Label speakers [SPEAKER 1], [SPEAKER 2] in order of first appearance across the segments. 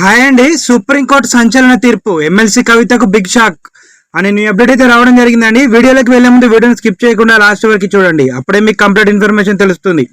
[SPEAKER 1] Hi అండి. Supreme court సంచలన తీర్పు. ఎమ్మెల్సీ కవితకు బిగ్ షాక్ అని న్యూ అప్డేట్ అయితే రావడం జరిగిందండి. వీడియోలోకి వెళ్ళే ముందు వీడియోని స్కిప్ చేయకుండా లాస్ట్ వరకు చూడండి. అప్పుడే మీకు కంప్లీట్ ఇన్ఫర్మేషన్ తెలుస్తుంది.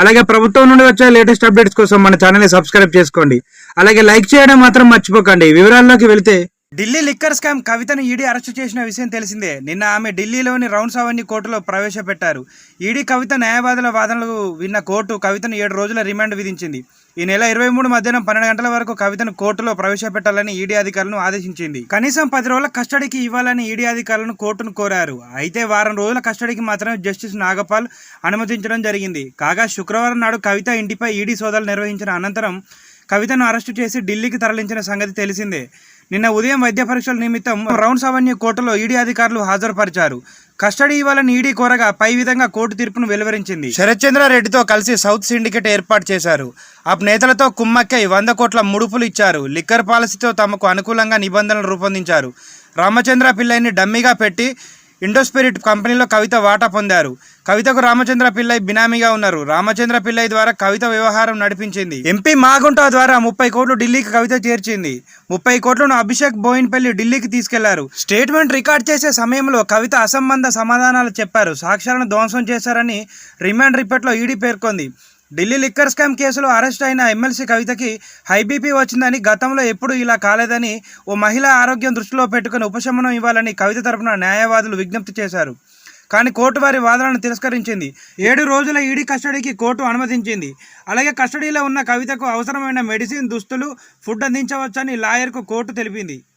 [SPEAKER 1] అలాగే ప్రభుత్వం నుండి వచ్చే లేటెస్ట్ అప్డేట్స్ కోసం మన ఛానల్ని సబ్స్క్రైబ్ చేసుకోండి. అలాగే లైక్ చేయడం మాత్రం మర్చిపోకండి. వివరాల్లోకి వెళ్తే ఢిల్లీ లిక్కర్ స్కామ్ కవితను ఈడీ అరెస్టు చేసిన విషయం తెలిసిందే. నిన్న ఆమె ఢిల్లీలోని రౌండ్స్ అవన్నీ కోర్టులో ప్రవేశపెట్టారు. ఈడీ కవిత న్యాయవాదుల వాదనలు విన్న కోర్టు కవితను ఏడు రోజుల రిమాండ్ విధించింది. ఈ నెల ఇరవై మూడు మధ్యాహ్నం పన్నెండు గంటల వరకు కవితను కోర్టులో ప్రవేశపెట్టాలని ఈడీ అధికారులను ఆదేశించింది. కనీసం పది రోజుల కస్టడీకి ఇవ్వాలని ఈడీ అధికారులను కోర్టును కోరారు. అయితే వారం రోజుల కస్టడీకి మాత్రమే జస్టిస్ నాగపాల్ అనుమతించడం జరిగింది. కాగా శుక్రవారం నాడు కవిత ఇంటిపై ఈడీ సోదాలు నిర్వహించిన అనంతరం కవితను అరెస్టు చేసి ఢిల్లీకి తరలించిన సంగతి తెలిసిందే. నిన్న ఉదయం వైద్య పరీక్షల నిమిత్తం రౌండ్స్ అవెన్యూ కోర్టులో ఈడీ అధికారులు హాజరుపరిచారు. కస్టడీ ఇవ్వాలని ఈడీ కోరగా పై విధంగా కోర్టు తీర్పును వెలువరించింది. శరత్చంద్ర రెడ్డితో కలిసి సౌత్ సిండికేట్ ఏర్పాటు చేశారు. ఆ నేతలతో కుమ్మక్కై వంద కోట్ల ముడుపులు ఇచ్చారు. లిక్కర్ పాలసీతో తమకు అనుకూలంగా నిబంధనలు రూపొందించారు. రామచంద్ర పిల్లైని డమ్మీగా పెట్టి ఇండోస్పిరిట్ కంపెనీలో కవిత వాటా పొందారు. కవితకు రామచంద్ర పిల్లై బినామీగా ఉన్నారు. రామచంద్ర పిల్లై ద్వారా కవిత వ్యవహారం నడిపించింది. ఎంపీ మాగుంట ద్వారా ముప్పై కోట్లు ఢిల్లీకి కవిత చేర్చింది. ముప్పై కోట్లను అభిషేక్ బోయిన్పల్లి ఢిల్లీకి తీసుకెళ్ళారు. స్టేట్మెంట్ రికార్డ్ చేసే సమయంలో కవిత అసంబంధ సమాధానాలు చెప్పారు. సాక్ష్యాలను ధ్వంసం చేశారని రిమాండ్ రిపోర్ట్లో ఈడీ పేర్కొంది. ఢిల్లీ లిక్కర్ స్కామ్ కేసులో అరెస్ట్ అయిన ఎమ్మెల్సీ కవితకి హైబీపీ వచ్చిందని గతంలో ఎప్పుడూ ఇలా కాలేదని ఓ మహిళ ఆరోగ్యం దృష్టిలో పెట్టుకుని ఉపశమనం ఇవ్వాలని కవిత తరపున న్యాయవాదులు విజ్ఞప్తి చేశారు. కానీ కోర్టు వారి వాదనను తిరస్కరించింది. ఏడు రోజుల ఈడీ కస్టడీకి కోర్టు అనుమతించింది. అలాగే కస్టడీలో ఉన్న కవితకు అవసరమైన మెడిసిన్ దుస్తులు ఫుడ్ అందించవచ్చని లాయర్కు కోర్టు తెలిపింది.